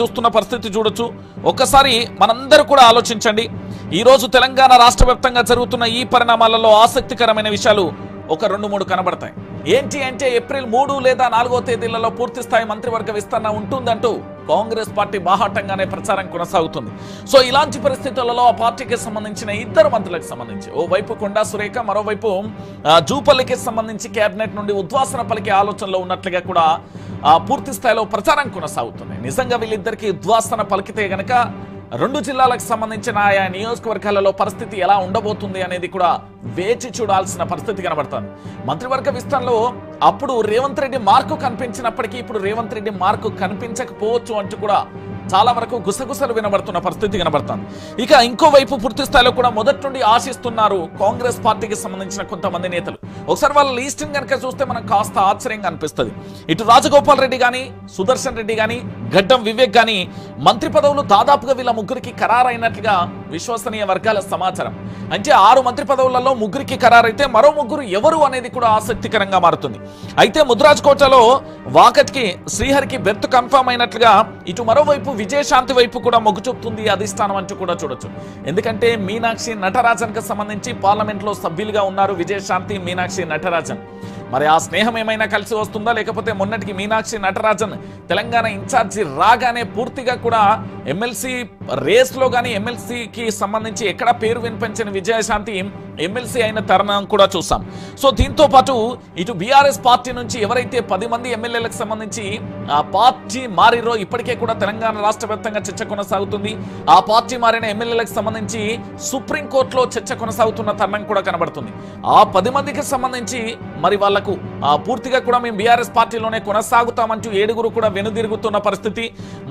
చూస్తున్న పరిస్థితి చూడొచ్చు. ఒక్కసారి మనందరూ కూడా ఆలోచించండి. ఈ రోజు తెలంగాణ రాష్ట్ర వ్యాప్తంగా జరుగుతున్న ఈ పరిణామాలలో ఆసక్తికరమైన విషయాలు ఒక రెండు మూడు కనబడతాయి. ఏంటి అంటే ఏప్రిల్ మూడు లేదా నాలుగో తేదీలలో పూర్తి స్థాయి మంత్రివర్గ విస్తరణ ఉంటుందంటూ కాంగ్రెస్ పార్టీ బాహాటంగానే ప్రచారం కొనసాగుతుంది. సో ఇలాంటి పరిస్థితులలో ఆ పార్టీకి సంబంధించిన ఇద్దరు మంత్రులకు సంబంధించి ఓ వైపు కొండా సురేఖ మరోవైపు జూపల్లికి సంబంధించి కేబినెట్ నుండి ఉద్వాసన పలికే ఆలోచనలో ఉన్నట్లుగా కూడా పూర్తి స్థాయిలో ప్రచారం కొనసాగుతుంది నిజంగా వీళ్ళిద్దరికీ ఉద్వాసన పలికితే గనక రెండు జిల్లాలకు సంబంధించిన ఆయా నియోజకవర్గాలలో పరిస్థితి ఎలా ఉండబోతుంది అనేది కూడా వేచి చూడాల్సిన పరిస్థితి కనబడుతుంది. మంత్రివర్గ విస్తరణలో అప్పుడు రేవంత్ రెడ్డి మార్కు కనిపించినప్పటికీ ఇప్పుడు రేవంత్ రెడ్డి మార్కు కనిపించకపోవచ్చు అంటూ కూడా చాలా వరకు గుసగుసలు వినబడుతున్న పరిస్థితి కనబడుతుంది. ఇక ఇంకోవైపు పూర్తి స్థాయిలో కూడా మొదటి నుండి ఆశిస్తున్నారు కాంగ్రెస్ పార్టీకి సంబంధించిన కొంతమంది నేతలు. ఒకసారి వాళ్ళ లిస్టింగ్ కనుక చూస్తే మనకు కాస్త ఆశ్చర్యంగా అనిపిస్తుంది. ఇటు రాజగోపాల్ రెడ్డి కానీ సుదర్శన్ రెడ్డి కానీ గడ్డం వివేక్ కానీ మంత్రి పదవులు దాదాపుగా వీళ్ళ ముగ్గురికి ఖరారైనట్లుగా విశ్వసనీయ వర్గాల సమాచారం. అంటే ఆరు మంత్రి పదవులలో ముగ్గురికి ఖరారైతే మరో ముగ్గురు ఎవరు అనేది కూడా ఆసక్తికరంగా మారుతుంది. అయితే ముద్రాజ్ కోటలో వాకట్కి శ్రీహరికి బెర్త్ కన్ఫర్మ్ అయినట్లుగా ఇటు మరోవైపు విజయశాంతి వైపు కూడా మొగ్గు చూపుతుంది అధిష్టానం అంటూ కూడా చూడొచ్చు. ఎందుకంటే మీనాక్షి నటరాజన్కి సంబంధించి పార్లమెంట్లో సభ్యులుగా ఉన్నారు విజయశాంతి మీనాక్షి నటరాజన్. మరి ఆ స్నేహం ఏమైనా కలిసి వస్తుందా? లేకపోతే మొన్నటికి మీనాక్షి నటరాజన్ తెలంగాణ ఇన్ఛార్జి రాగానే పూర్తిగా కూడా ఎమ్మెల్సీ రేస్లో కానీ ఎమ్మెల్సీకి సంబంధించి ఎక్కడ పేరు వినిపించిన విజయశాంతి ఎమ్మెల్సీ అయిన తరుణం కూడా చూసాం. సో దీంతో పాటు ఇటు బీఆర్ఎస్ పార్టీ నుంచి ఎవరైతే పది మంది ఎమ్మెల్యేలకు సంబంధించి ఆ పార్టీ మారిరో ఇప్పటికే కూడా తెలంగాణ రాష్ట్ర వ్యాప్తంగా చర్చ కొనసాగుతుంది. ఆ పార్టీ మారిన ఎమ్మెల్యేలకు సంబంధించి సుప్రీంకోర్టులో చర్చ కొనసాగుతున్న తరుణం కూడా కనబడుతుంది. ఆ పది మందికి సంబంధించి మరి వాళ్ళకు ఆ పూర్తిగా కూడా మేము బీఆర్ఎస్ పార్టీలోనే కొనసాగుతామంటూ ఏడుగురు కూడా వెనుదిరుగుతున్న పరిస్థితి.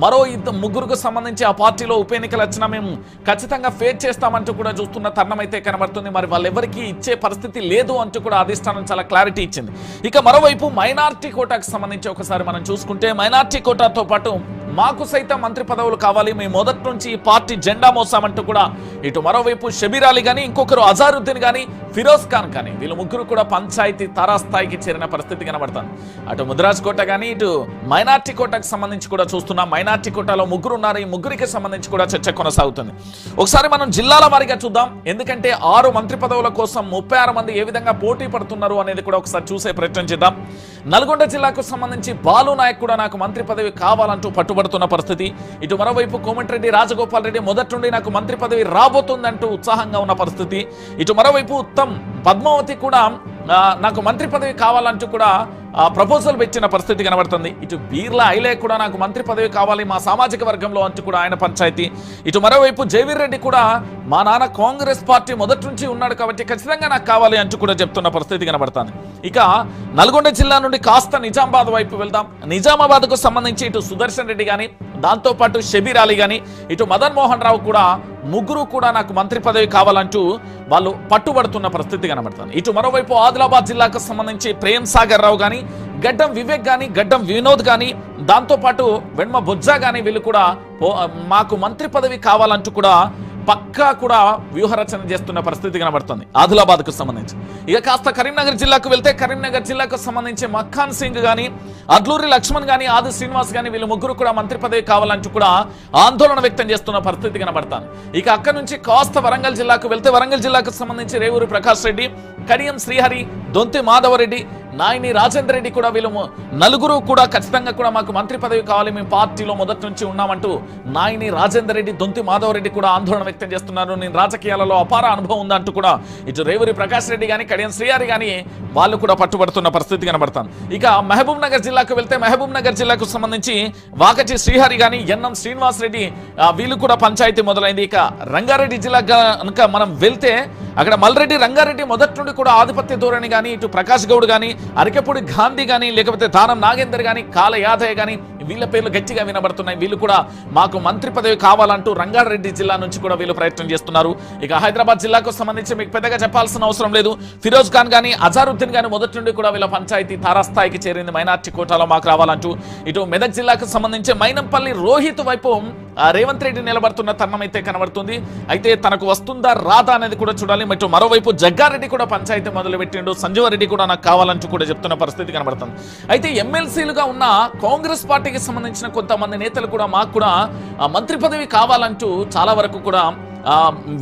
మరో ఇద్దరు ముగ్గురుకు సంబంధించి ఆ పార్టీలో ఉప ఎన్నికలు వచ్చినా మేము ఖచ్చితంగా ఫేస్ చేస్తామంటూ కూడా చూస్తున్న తరుణం అయితే కనబడుతుంది. మరి వాళ్ళెవరికి ఇచ్చే పరిస్థితి లేదు అంటూ కూడా అధిష్టానం చాలా క్లారిటీ ఇచ్చింది. ఇక మరోవైపు మైనార్టీ కోటాకు సంబంధించి ఒకసారి మనం చూసుకుంటే మైనార్టీ కోటాతో పాటు మాకు సైతం మంత్రి పదవులు కావాలి మేము మొదటి నుంచి ఈ పార్టీ జెండా మోసామంటూ కూడా ఇటు మరోవైపు షబీర్ అలీ కానీ ఇంకొకరు అజారుద్దీన్ కానీ ఫిరోజ్ ఖాన్ కానీ వీళ్ళు ముగ్గురు కూడా పంచాయతీ తారాస్థాయికి చేరిన పరిస్థితి కనబడుతుంది. అటు ముద్రాజ్ కోట కానీ ఇటు మైనార్టీ కోటకు సంబంధించి కూడా చూస్తున్నాం. మైనార్టీ కోటలో ముగ్గురు ఉన్నారు. ఈ ముగ్గురికి సంబంధించి కూడా చర్చ కొనసాగుతుంది. ఒకసారి మనం జిల్లాల వారీగా చూద్దాం. ఎందుకంటే ఆరు మంత్రి పదవుల కోసం ముప్పై ఆరు మంది ఏ విధంగా పోటీ పడుతున్నారు అనేది కూడా ఒకసారి చూసే ప్రయత్నం చేద్దాం. నల్గొండ జిల్లాకు సంబంధించి బాలు నాయక్ కూడా నాకు మంత్రి పదవి కావాలంటూ పట్టుబడి కనబడుతున్న పరిస్థితి. ఇటు మరోవైపు కోమటిరెడ్డి రాజగోపాల్ రెడ్డి మొదటి నుండి నాకు మంత్రి పదవి రాబోతుందంటూ ఉత్సాహంగా ఉన్న పరిస్థితి. ఇటు మరోవైపు ఉత్తమ్ పద్మావతి కూడా నాకు మంత్రి పదవి కావాలంటూ కూడా ప్రపోజల్ పెట్టిన పరిస్థితి కనబడుతుంది. ఇటు బీర్లా ఐలే కూడా నాకు మంత్రి పదవి కావాలి మా సామాజిక వర్గంలో అంటూ కూడా ఆయన పంచాయతీ. ఇటు మరోవైపు జయవీర్ రెడ్డి కూడా మా నాన్న కాంగ్రెస్ పార్టీ మొదటి నుంచి ఉన్నాడు కాబట్టి ఖచ్చితంగా నాకు కావాలి అంటూ కూడా చెప్తున్న పరిస్థితి కనబడుతుంది. ఇక నల్గొండ జిల్లా నుండి కాస్త నిజామాబాద్ వైపు వెళ్దాం. నిజామాబాద్కు సంబంధించి ఇటు సుదర్శన్ రెడ్డి కానీ దాంతోపాటు షబీర్ అలీ కానీ ఇటు మదన్ మోహన్ రావు కూడా ముగ్గురు కూడా నాకు మంత్రి పదవి కావాలంటూ వాళ్ళు పట్టుబడుతున్న పరిస్థితి కనబడుతుంది. ఇటు మరోవైపు ఆదిలాబాద్ జిల్లాకు సంబంధించి ప్రేమ్ సాగర్ రావు కానీ గడ్డం వివేక్ కానీ గడ్డం వినోద్ కానీ దాంతోపాటు వెన్మ బొజ్జా కానీ వీళ్ళు కూడా మాకు మంత్రి పదవి కావాలంటూ కూడా పక్కా కూడా వ్యూహరచన చేస్తున్న పరిస్థితి కనబడుతుంది. ఆదిలాబాద్కు సంబంధించి. ఇక కాస్త కరీంనగర్ జిల్లాకు వెళ్తే కరీంనగర్ జిల్లాకు సంబంధించి మక్ఖాన్ సింగ్ కానీ అడ్లూరి లక్ష్మణ్ కానీ ఆది శ్రీనివాస్ కానీ వీళ్ళు ముగ్గురు కూడా మంత్రి పదవి కావాలంటూ కూడా ఆందోళన వ్యక్తం చేస్తున్న పరిస్థితి కనబడతాను ఇక అక్కడ నుంచి కాస్త వరంగల్ జిల్లాకు వెళ్తే వరంగల్ జిల్లాకు సంబంధించి రేవూరి ప్రకాష్ రెడ్డి కడియం శ్రీహరి దొంతి మాధవరెడ్డి నాయని రాజేందర్ రెడ్డి కూడా వీళ్ళు నలుగురు కూడా ఖచ్చితంగా కూడా మాకు మంత్రి పదవి కావాలి. మేము పార్టీలో మొదటి నుంచి ఉన్నామంటూ నాయని రాజేందర్ రెడ్డి దొంతి మాధవ్ రెడ్డి కూడా ఆందోళన వ్యక్తం చేస్తున్నారు. నేను రాజకీయాలలో అపార అనుభవం ఉందంటూ కూడా ఇటు రేవూరి ప్రకాష్ రెడ్డి కానీ కడియం శ్రీహారి కానీ వాళ్ళు కూడా పట్టుబడుతున్న పరిస్థితి కనబడతాను. ఇక మహబూబ్ నగర్ జిల్లాకు వెళ్తే మహబూబ్ నగర్ జిల్లాకు సంబంధించి వాకటి శ్రీహరి కానీ ఎన్ఎం శ్రీనివాస్ రెడ్డి వీళ్ళు కూడా పంచాయతీ మొదలైంది. ఇక రంగారెడ్డి జిల్లా కనుక మనం వెళ్తే అక్కడ మల్రెడ్డి రంగారెడ్డి మొదటి నుండి కూడా ఆధిపత్య ధోరణి కానీ ఇటు ప్రకాష్ గౌడ్ కానీ అరకెపూడి గాంధీ కానీ లేకపోతే తానం నాగేందర్ కానీ కాల యాదయ్య కానీ వీళ్ళ పేర్లు గట్టిగా వినబడుతున్నాయి. వీళ్ళు కూడా మాకు మంత్రి పదవి కావాలంటూ రంగారెడ్డి జిల్లా నుంచి కూడా వీళ్ళు ప్రయత్నం చేస్తున్నారు. ఇక హైదరాబాద్ జిల్లాకు సంబంధించి మీకు పెద్దగా చెప్పాల్సిన అవసరం లేదు. ఫిరోజ్ ఖాన్ కానీ అజారుద్దీన్ కానీ మొదటి నుండి కూడా వీళ్ళ పంచాయతీ తారాస్థాయికి చేరింది. మైనార్టీ కోటాలో మాకు రావాలంటూ. ఇటు మెదక్ జిల్లాకు సంబంధించి మైనంపల్లి రోహిత్ వైపు రేవంత్ రెడ్డి నిలబడుతున్న తరుణం అయితే కనబడుతుంది. అయితే తనకు వస్తుందా రాదా అనేది కూడా చూడాలి. ఇటు మరోవైపు జగ్గారెడ్డి కూడా పంచాయతీ మొదలు పెట్టిండు రెడ్డి కూడా నాకు కావాలంటూ కూడా చెప్తున్న పరిస్థితి కనబడుతుంది. అయితే ఎమ్మెల్సీలుగా ఉన్న కాంగ్రెస్ పార్టీ సంబంధించిన కొంతమంది నేతలు కూడా మాకు కూడా ఆ, మంత్రి పదవి కావాలంటూ చాలా వరకు కూడా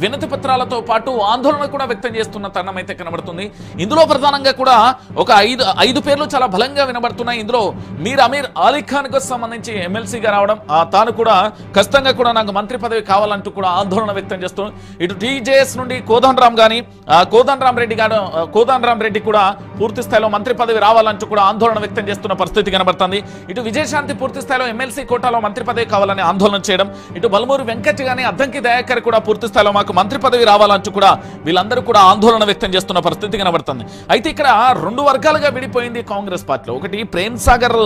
వినతి పత్రాలతో పాటు ఆందోళన కూడా వ్యక్తం చేస్తున్న తరుణం అయితే కనబడుతుంది. ఇందులో ప్రధానంగా కూడా ఒక ఐదు ఐదు పేర్లు చాలా బలంగా వినబడుతున్నాయి. ఇందులో మీర్ అమీర్ అలీ ఖాన్కు సంబంధించి ఎమ్మెల్సీగా రావడం తాను కూడా ఖచ్చితంగా కూడా నాకు మంత్రి పదవి కావాలంటూ కూడా ఆందోళన వ్యక్తం చేస్తూ ఇటు టీజేఎస్ నుండి కోదండ రామ్ గాని ఆ, రామ్ రెడ్డి గారు ఆ, రామ్ రెడ్డి కూడా పూర్తి స్థాయిలో మంత్రి పదవి రావాలంటూ కూడా ఆందోళన వ్యక్తం చేస్తున్న పరిస్థితి కనబడుతుంది. ఇటు విజయశాంతి పూర్తి స్థాయిలో ఎమ్మెల్సీ కోటాలో మంత్రి పదవి కావాలని ఆందోళన చేయడం ఇటు బలమూరు వెంకట్ గాని అద్దంకి దయాకర్ కూడా పూర్తి స్థాయిలో మాకు మంత్రి పదవి రావాలంటూ కూడా వీళ్ళందరూ కూడా ఆందోళన వ్యక్తం చేస్తున్న పరిస్థితి కనబడుతుంది. అయితే ఇక్కడ రెండు వర్గాలుగా విడిపోయింది కాంగ్రెస్ పార్టీలో. ఒకటి ప్రేమ్ సాగర్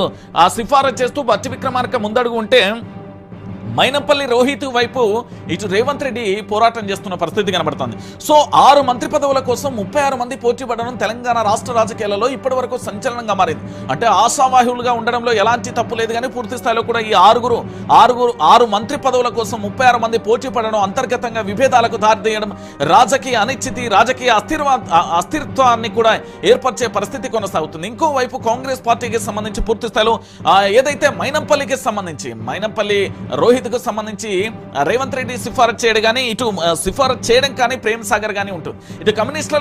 ఆ సిఫారసు చేస్తూ బట్టి విక్రమార్క ముందడుగు ఉంటే మైనంపల్లి రోహిత్ వైపు ఇటు రేవంత్ రెడ్డి పోరాటం చేస్తున్న పరిస్థితి కనబడుతుంది. సో ఆరు మంత్రి పదవుల కోసం ముప్పై ఆరు మంది పోటీ పడడం తెలంగాణ రాష్ట్ర రాజకీయాలలో ఇప్పటి వరకు సంచలనంగా మారింది. అంటే ఆశావాహులుగా ఉండడంలో ఎలాంటి తప్పు లేదు కానీ పూర్తి స్థాయిలో కూడా ఈ ఆరుగురు ఆరుగురు ఆరు మంత్రి పదవుల కోసం ముప్పై ఆరు మంది పోటీ పడడం అంతర్గతంగా విభేదాలకు దారితీయడం రాజకీయ అనిశ్చితి రాజకీయ అస్థిర అస్థిరత్వాన్ని కూడా ఏర్పరిచే పరిస్థితి కొనసాగుతుంది. ఇంకోవైపు కాంగ్రెస్ పార్టీకి సంబంధించి పూర్తి స్థాయిలో ఏదైతే మైనంపల్లికి సంబంధించి మైనంపల్లి రోహిత్ కు సంబంధించి రేవంత్ రెడ్డి సిఫారసు చేయడం కానీ ఇటు సిఫారసు చేయడం కానీ ప్రేమ్ సాగర్ కానీ ఉంటుంది ఇటు కమ్యూనిస్టుల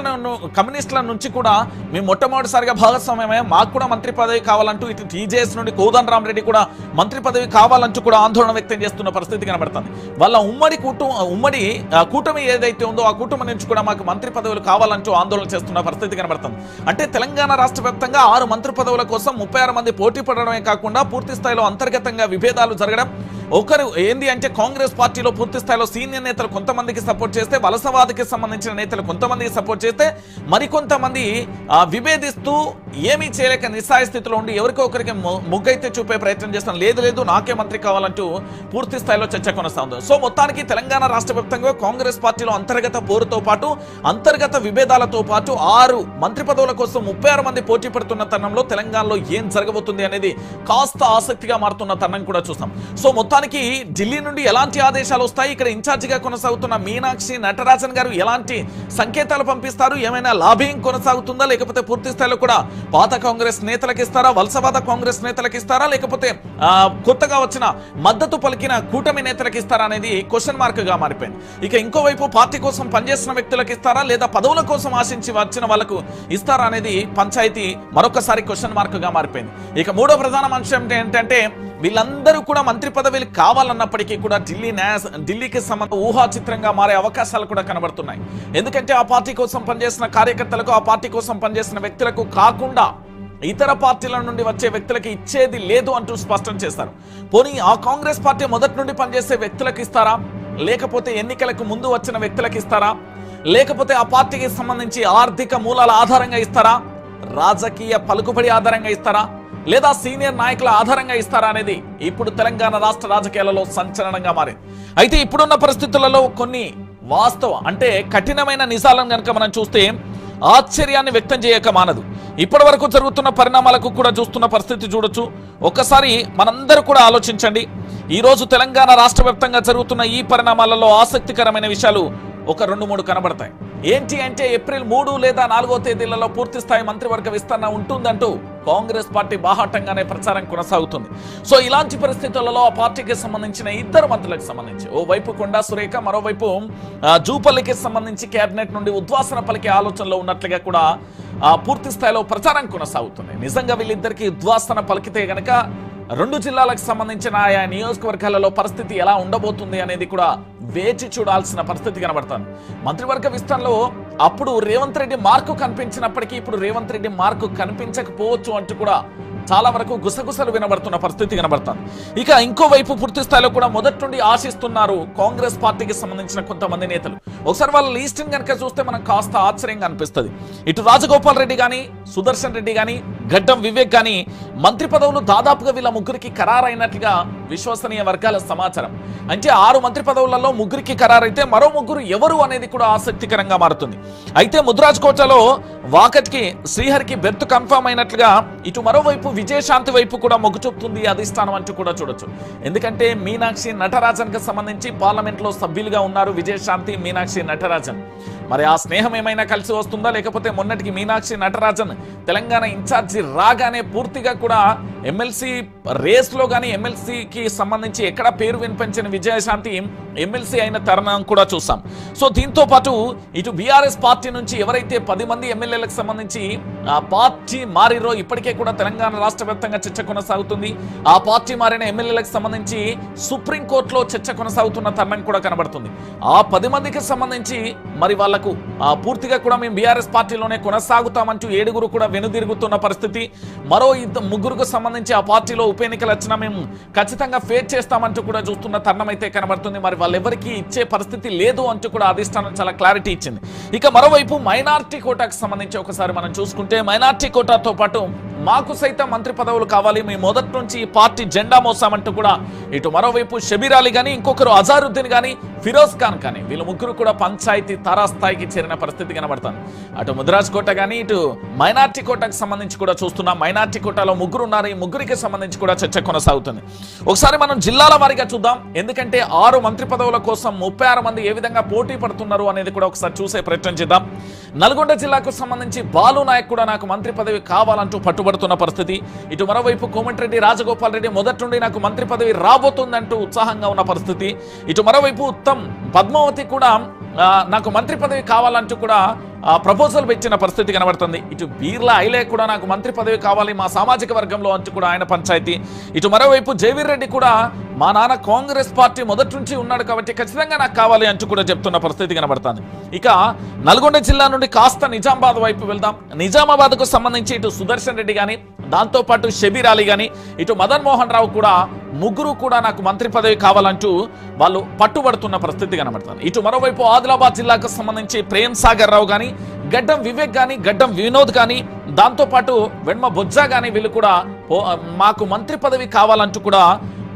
కమ్యూనిస్టుల నుంచి కూడా మేము మొట్టమొదటిసారిగా భాగస్వామ్యమే మాకు కూడా మంత్రి పదవి కావాలంటూ ఇటు టీజేఎస్ నుండి కోదండ రామ్ రెడ్డి కూడా మంత్రి పదవి కావాలంటూ కూడా ఆందోళన వ్యక్తం చేస్తున్న పరిస్థితి కనబడుతుంది. వాళ్ళ ఉమ్మడి కుటుంబ ఉమ్మడి కూటమి ఏదైతే ఉందో ఆ కూటమి నుంచి కూడా మాకు మంత్రి పదవులు కావాలంటూ ఆందోళన చేస్తున్న పరిస్థితి కనబడుతుంది. అంటే తెలంగాణ రాష్ట్ర వ్యాప్తంగా ఆరు మంత్రి పదవుల కోసం ముప్పై ఆరు మంది పోటీ పడడమే కాకుండా పూర్తి స్థాయిలో అంతర్గతంగా విభేదాలు జరగడం ఒకరు ఏంది అంటే కాంగ్రెస్ పార్టీలో పూర్తి స్థాయిలో సీనియర్ నేతలు కొంతమందికి సపోర్ట్ చేస్తే వలసవాదికి సంబంధించిన నేతలు కొంతమందికి సపోర్ట్ చేస్తే మరికొంతమంది విభేదిస్తూ ఏమీ చేయలేక నిస్సాయ స్థితిలో ఉండి ఎవరికో ఒకరికి ముగ్గైతే మొగ్గైతే చూపే ప్రయత్నం చేస్తాం. లేదు లేదు నాకే మంత్రి కావాలంటూ పూర్తి స్థాయిలో చర్చ కొనసాగుతుంది. సో మొత్తానికి తెలంగాణ రాష్ట్ర వ్యాప్తంగా కాంగ్రెస్ పార్టీలో అంతర్గత పోరుతో పాటు అంతర్గత విభేదాలతో పాటు ఆరు మంత్రి పదవుల కోసం ముప్పై ఆరు మంది పోటీ పడుతున్న తరుణంలో తెలంగాణలో ఏం జరగబోతుంది అనేది కాస్త ఆసక్తిగా మారుతున్న తరుణం కూడా చూస్తాం సో మొత్తానికి ఢిల్లీ నుండి ఎలాంటి ఆదేశాలు వస్తాయి? ఇక్కడ ఇన్ఛార్జిగా కొనసాగుతున్న మీనాక్షి నటరాజన్ గారు ఎలాంటి సంకేతాలు పంపిస్తారు? ఏమైనా లాబింగ్ కొనసాగుతుందా? లేకపోతే పూర్తి స్థాయిలో కూడా పాత కాంగ్రెస్ నేతలకు ఇస్తారా? వలసవాద కాంగ్రెస్ నేతలకు ఇస్తారా? లేకపోతే కొత్తగా వచ్చిన మద్దతు పలికిన కూటమి నేతలకు ఇస్తారా అనేది క్వశ్చన్ మార్క్గా మారిపోయింది. ఇక ఇంకోవైపు పార్టీ కోసం పనిచేసిన వ్యక్తులకు ఇస్తారా? లేదా పదవుల కోసం ఆశించి వచ్చిన వాళ్ళకు ఇస్తారా అనేది పంచాయతీ మరొకసారి క్వశ్చన్ మార్క్గా మారిపోయింది. ఇక మూడో ప్రధాన అంశం ఏంటంటే వీళ్ళందరూ కూడా మంత్రి పదవులు కావాలన్నప్పటికీ కూడా ఢిల్లీ న్యాస్ ఢిల్లీకి సంబంధ ఊహా చిత్రంగా మారే అవకాశాలు కూడా కనబడుతున్నాయి. ఎందుకంటే ఆ పార్టీ కోసం పనిచేసిన కార్యకర్తలకు ఆ పార్టీ కోసం పనిచేసిన వ్యక్తులకు కాకుండా ఇతర పార్టీల నుండి వచ్చే వ్యక్తులకి ఇచ్చేది లేదు అంటూ స్పష్టం చేస్తారు పోనీ ఆ కాంగ్రెస్ పార్టీ మొదటి నుండి పనిచేసే వ్యక్తులకు ఇస్తారా? లేకపోతే ఎన్నికలకు ముందు వచ్చిన వ్యక్తులకు ఇస్తారా? లేకపోతే ఆ పార్టీకి సంబంధించి ఆర్థిక మూలాల ఆధారంగా ఇస్తారా? రాజకీయ పలుకుబడి ఆధారంగా ఇస్తారా? లేదా సీనియర్ నాయకుల ఆధారంగా ఇస్తారా అనేది ఇప్పుడు తెలంగాణ రాష్ట్ర రాజకీయాలలో సంచలనంగా మారింది. అయితే ఇప్పుడున్న పరిస్థితులలో కొన్ని వాస్తవ అంటే కఠినమైన నిజాలను కనుక మనం చూస్తే ఆశ్చర్యాన్ని వ్యక్తం చేయక మానదు. ఇప్పటి వరకు జరుగుతున్న పరిణామాలకు కూడా చూస్తున్న పరిస్థితి చూడొచ్చు. ఒక్కసారి మనందరూ కూడా ఆలోచించండి. ఈరోజు తెలంగాణ రాష్ట్ర వ్యాప్తంగా జరుగుతున్న ఈ పరిణామాలలో ఆసక్తికరమైన విషయాలు ఒక రెండు మూడు కనబడతాయి. ఏంటి అంటే ఏప్రిల్ మూడు లేదా నాలుగో తేదీలలో పూర్తి స్థాయి మంత్రివర్గ విస్తరణ ఉంటుందంటూ కాంగ్రెస్ పార్టీ బాహాటంగానే ప్రచారం కొనసాగుతుంది. సో ఇలాంటి పరిస్థితులలో ఆ పార్టీకి సంబంధించిన ఇద్దరు మంత్రులకు సంబంధించి ఓ వైపు కొండా సురేఖ మరోవైపు జూపల్లికి సంబంధించి కేబినెట్ నుండి ఉద్వాసన పలికే ఆలోచనలో ఉన్నట్లుగా కూడా పూర్తి స్థాయిలో ప్రచారం కొనసాగుతుంది నిజంగా వీళ్ళిద్దరికి ఉద్వాసన పలికితే గనక రెండు జిల్లాలకు సంబంధించిన ఆయా నియోజకవర్గాలలో పరిస్థితి ఎలా ఉండబోతుంది అనేది కూడా వేచి చూడాల్సిన పరిస్థితి కనబడుతుంది. మంత్రివర్గ విస్తరణలో అప్పుడు రేవంత్ రెడ్డి మార్కు కనిపించినప్పటికీ ఇప్పుడు రేవంత్ రెడ్డి మార్కు కనిపించకపోవచ్చు అంటూ కూడా చాలా వరకు గుసగుసలు వినబడుతున్న పరిస్థితి కనబడుతుంది ఇక ఇంకోవైపు పూర్తి స్థాయిలో కూడా మొదటి నుండి ఆశిస్తున్నారు కాంగ్రెస్ పార్టీకి సంబంధించిన కొంతమంది నేతలు. ఒకసారి వాళ్ళ లిస్ట్ కనుక చూస్తే మనం కాస్త ఆశ్చర్యంగా అనిపిస్తుంది. ఇటు రాజగోపాల్ రెడ్డి కానీ సుదర్శన్ రెడ్డి కానీ గడ్డం వివేక్ కానీ మంత్రి పదవులు దాదాపుగా వీళ్ళ ముగ్గురికి ఖరారైనట్లుగా విశ్వసనీయ వర్గాల సమాచారం. అంటే ఆరు మంత్రి పదవులలో ముగ్గురికి ఖరారైతే మరో ముగ్గురు ఎవరు అనేది కూడా ఆసక్తికరంగా మారుతుంది. అయితే ముద్రాజ్ కోటలో వాకట్కి శ్రీహరికి బెర్త్ కన్ఫర్మ్ అయినట్లుగా ఇటు మరోవైపు విజయశాంతి వైపు కూడా మొగ్గు చూపుతుంది అధిష్టానం అంటూ కూడా చూడొచ్చు. ఎందుకంటే మీనాక్షి నటరాజన్కి సంబంధించి పార్లమెంట్లో సభ్యులుగా ఉన్నారు విజయశాంతి మీనాక్షి నటరాజన్. మరి ఆ స్నేహం ఏమైనా కలిసి వస్తుందా? లేకపోతే మొన్నటికి మీనాక్షి నటరాజన్ తెలంగాణ ఇన్ఛార్జి రాగానే పూర్తిగా కూడా ఎమ్మెల్సీ రేస్లో కానీ ఎమ్మెల్సీకి సంబంధించి ఎక్కడ పేరు వినిపించిన విజయశాంతి ఎమ్మెల్సీ అయిన తరుణం కూడా చూసాం. సో దీంతో పాటు ఇటు బీఆర్ఎస్ పార్టీ నుంచి ఎవరైతే పది మంది ఎమ్మెల్యేలకు సంబంధించి ఆ పార్టీ మారిరో ఇప్పటికే కూడా తెలంగాణ రాష్ట్ర వ్యాప్తంగా చర్చ కొనసాగుతుంది. ఆ పార్టీ మారిన ఎమ్మెల్యేలకు సంబంధించి సుప్రీంకోర్టులో చర్చ కొనసాగుతున్న తరుణం కూడా కనబడుతుంది. ఆ పది మందికి సంబంధించి మరి వాళ్ళ వాళ్ళకు ఆ పూర్తిగా కూడా మేము బీఆర్ఎస్ పార్టీలోనే కొనసాగుతామంటూ ఏడుగురు కూడా వెనుదిరుగుతున్న పరిస్థితి. మరో ఇద్దరు ముగ్గురుకు సంబంధించి ఆ పార్టీలో ఉప ఎన్నికలు వచ్చినా మేము ఖచ్చితంగా ఫేస్ చేస్తామంటూ కూడా చూస్తున్న తరుణం అయితే కనబడుతుంది. మరి వాళ్ళెవరికి ఇచ్చే పరిస్థితి లేదు అంటూ కూడా అధిష్టానం చాలా క్లారిటీ ఇచ్చింది. ఇక మరోవైపు మైనార్టీ కోటాకు సంబంధించి ఒకసారి మనం చూసుకుంటే మైనార్టీ కోటాతో పాటు మాకు సైతం మంత్రి పదవులు కావాలి మేము మొదటి నుంచి ఈ పార్టీ జెండా మోసామంటూ కూడా ఇటు మరోవైపు షబీర్ అలీ కానీ ఇంకొకరు అజారుద్దీన్ కానీ ఫిరోజ్ ఖాన్ కానీ వీళ్ళు ముగ్గురు కూడా పంచాయతీ స్థాయికి చేరిన పరిస్థితి కనబడుతుంది అటు ముద్రాజ్ కోట కానీ ఇటు మైనార్టీ కోటకు సంబంధించి కూడా చూస్తున్నాం. మైనార్టీ కోటలో ముగ్గురు ఉన్నారు ఈ ముగ్గురికి సంబంధించి కూడా చర్చ కొనసాగుతుంది. ఒకసారి మనం జిల్లాల వారీగా చూద్దాం. ఎందుకంటే ఆరు మంత్రి పదవుల కోసం ముప్పై ఆరు మంది ఏ విధంగా పోటీ పడుతున్నారు అనేది కూడా ఒకసారి చూసే ప్రయత్నం చేద్దాం. నల్గొండ జిల్లాకు సంబంధించి బాలు నాయక్ కూడా నాకు మంత్రి పదవి కావాలంటూ పట్టుబడుతున్న పరిస్థితి. ఇటు మరోవైపు కోమటిరెడ్డి రాజగోపాల్ రెడ్డి మొదటి నుండి నాకు మంత్రి పదవి రాబోతుందంటూ ఉత్సాహంగా ఉన్న పరిస్థితి. ఇటు మరోవైపు ఉత్తమ్ పద్మావతి కూడా నాకు మంత్రి పదవి కావాలంటూ కూడా ప్రపోజల్ పెట్టిన పరిస్థితి కనబడుతుంది. ఇటు బీర్లా ఐలే కూడా నాకు మంత్రి పదవి కావాలి మా సామాజిక వర్గంలో అంటూ కూడా ఆయన పంచాయతీ. ఇటు మరోవైపు జయవీర్ రెడ్డి కూడా మా నాన్న కాంగ్రెస్ పార్టీ మొదటి నుంచి ఉన్నాడు కాబట్టి ఖచ్చితంగా నాకు కావాలి అంటూ కూడా చెప్తున్న పరిస్థితి కనబడుతుంది. ఇక నల్గొండ జిల్లా నుండి కాస్త నిజామాబాద్ వైపు వెళ్దాం. నిజామాబాద్కు సంబంధించి ఇటు సుదర్శన్ రెడ్డి కానీ దాంతోపాటు షబీర్ అలీ కానీ ఇటు మదన్ మోహన్ రావు కూడా ముగ్గురు కూడా నాకు మంత్రి పదవి కావాలంటూ వాళ్ళు పట్టుబడుతున్న పరిస్థితి కనబడుతుంది. ఇటు మరోవైపు ఆదిలాబాద్ జిల్లాకు సంబంధించి ప్రేమ్ సాగర్ రావు కానీ గడ్డం వివేక్ కానీ గడ్డం వినోద్ కానీ దాంతో పాటు బొజ్జా కానీ వీళ్ళు కూడా మాకు మంత్రి పదవి కావాలంటూ కూడా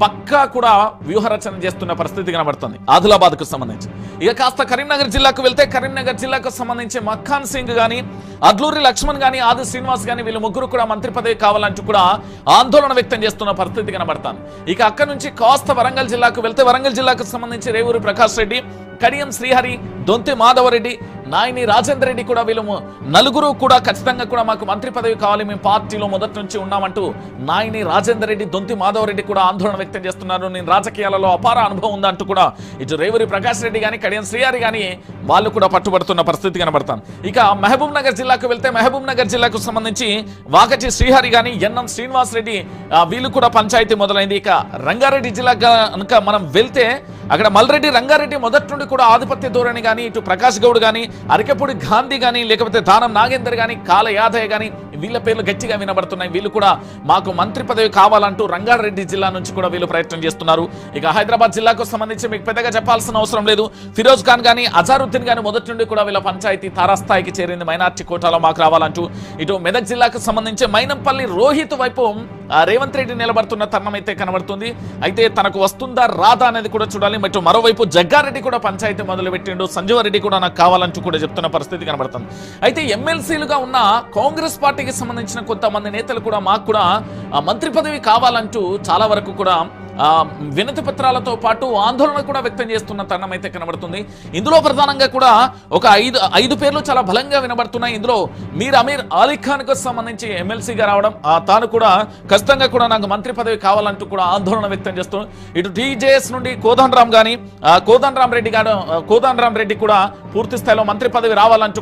పక్కా కూడా వ్యూహరచన చేస్తున్న పరిస్థితి కనబడుతుంది. ఆదిలాబాద్కు సంబంధించి. ఇక కాస్త కరీంనగర్ జిల్లాకు వెళ్తే కరీంనగర్ జిల్లాకు సంబంధించి మక్ఖాన్ సింగ్ కానీ అడ్లూరి లక్ష్మణ్ గాని ఆది శ్రీనివాస్ కానీ వీళ్ళు ముగ్గురు కూడా మంత్రి పదవి కావాలంటూ కూడా ఆందోళన వ్యక్తం చేస్తున్న పరిస్థితి కనబడుతుంది. ఇక అక్కడ నుంచి కాస్త వరంగల్ జిల్లాకు వెళ్తే వరంగల్ జిల్లాకు సంబంధించి రేవూరి ప్రకాష్ రెడ్డి కడియం శ్రీహరి దొంతి మాధవరెడ్డి నాయని రాజేంద్ర రెడ్డి కూడా వీళ్ళు నలుగురు కూడా ఖచ్చితంగా కూడా మాకు మంత్రి పదవి కావాలి. మేము పార్టీలో మొదటి నుంచి ఉన్నామంటూ నాయని రాజేందర్ రెడ్డి దొంతి మాధవ్ రెడ్డి కూడా ఆందోళన వ్యక్తం చేస్తున్నారు. నేను రాజకీయాలలో అపార అనుభవం ఉందంటూ కూడా ఇటు రేవూరి ప్రకాష్ రెడ్డి కానీ కడియం శ్రీహరి కానీ వాళ్ళు కూడా పట్టుబడుతున్న పరిస్థితి కనబడతాను ఇక మహబూబ్ నగర్ జిల్లాకు వెళ్తే మహబూబ్ నగర్ జిల్లాకు సంబంధించి వాకటి శ్రీహరి కానీ ఎన్ఎం శ్రీనివాస్ రెడ్డి వీళ్ళు కూడా పంచాయతీ మొదలైంది. ఇక రంగారెడ్డి జిల్లా కనుక మనం వెళ్తే అక్కడ మల్రెడ్డి రంగారెడ్డి మొదటి నుండి కూడా ఆధిపత్య ధోరణి కానీ ఇటు ప్రకాష్ గౌడ్ కానీ అరకెపూడి గాంధీ కానీ లేకపోతే దానం నాగేందర్ కానీ కాల యాదయ్య కానీ వీళ్ళ పేర్లు గట్టిగా వినబడుతున్నాయి. వీళ్ళు కూడా మాకు మంత్రి పదవి కావాలంటూ రంగారెడ్డి జిల్లా నుంచి కూడా వీళ్ళు ప్రయత్నం చేస్తున్నారు. ఇక హైదరాబాద్ జిల్లాకు సంబంధించి మీకు పెద్దగా చెప్పాల్సిన అవసరం లేదు. ఫిరోజ్ ఖాన్ కానీ అజారుద్దీన్ కానీ మొదటి నుండి కూడా వీళ్ళ పంచాయతీ తారాస్థాయికి చేరింది. మైనార్టీ కోటాలో మాకు రావాలంటూ. ఇటు మెదక్ జిల్లాకు సంబంధించి మైనంపల్లి రోహిత్ వైపు రేవంత్ రెడ్డి నిలబడుతున్న తరుణం అయితే కనబడుతుంది. అయితే తనకు వస్తుందా రాదా అనేది కూడా చూడాలి. మరియు మరోవైపు జగ్గారెడ్డి కూడా పంచాయతీ మొదలుపెట్టిండు. సంజీవ రెడ్డి కూడా నాకు కావాలంటూ కూడా చెప్తున్న పరిస్థితి కనబడుతుంది. అయితే ఎమ్మెల్సీలుగా ఉన్న కాంగ్రెస్ పార్టీకి సంబంధించిన కొంతమంది నేతలు కూడా మాకు కూడా మంత్రి పదవి కావాలంటూ చాలా వరకు కూడా వినతి పత్రాలతో పాటు ఆందోళన కూడా వ్యక్తం చేస్తున్న తరుణం అయితే కనబడుతుంది. ఇందులో ప్రధానంగా కూడా ఒక ఐదు ఐదు పేర్లు చాలా బలంగా వినబడుతున్నాయి. ఇందులో మీర్ అమీర్ అలీ ఖాన్కు సంబంధించి ఎమ్మెల్సీగా రావడం తాను కూడా ఖచ్చితంగా కూడా నాకు మంత్రి పదవి కావాలంటూ కూడా ఆందోళన వ్యక్తం చేస్తూ ఇటు టీజేఎస్ నుండి కోదండరామ్ గాని కోదండ రామ్ రెడ్డి గారు కోదండరామ్ రెడ్డి కూడా పూర్తి స్థాయిలో మంత్రి పదవి రావాలంటూ